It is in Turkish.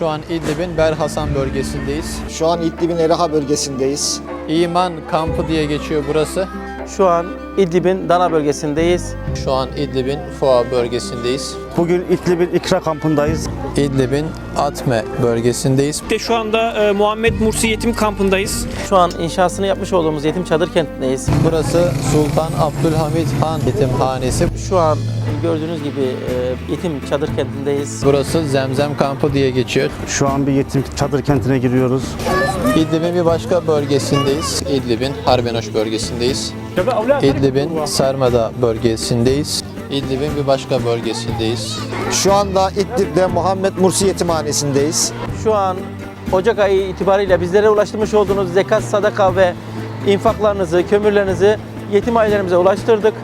Şu an İdlib'in Berhasan bölgesindeyiz. Şu an İdlib'in Eraha bölgesindeyiz. İman kampı diye geçiyor burası. Şu an İdlib'in Dana bölgesindeyiz. Şu an İdlib'in Foa bölgesindeyiz. Bugün İdlib'in İkra kampındayız. İdlib'in Atme bölgesindeyiz. De şu anda e, Muhammed Mursi Yetim Kampı'ndayız. Şu an inşasını yapmış olduğumuz yetim çadır kentindeyiz. Burası Sultan Abdülhamit Han Yetimhanesi. Şu an gördüğünüz gibi e, yetim çadır kentindeyiz. Burası Zemzem kampı diye geçiyor. Şu an bir yetim çadır kentine giriyoruz. İdlib'in bir başka bölgesindeyiz. İdlib'in Harbenoş bölgesindeyiz. İdlib'in Sarmada bölgesindeyiz. İdlib'in bir başka bölgesindeyiz. Şu anda İdlib'de Muhammed Mursi Yetimhanesi'ndeyiz. Şu an Ocak ayı itibariyle bizlere ulaştırmış olduğunuz zekat, sadaka ve infaklarınızı, kömürlerinizi yetim ailelerimize ulaştırdık.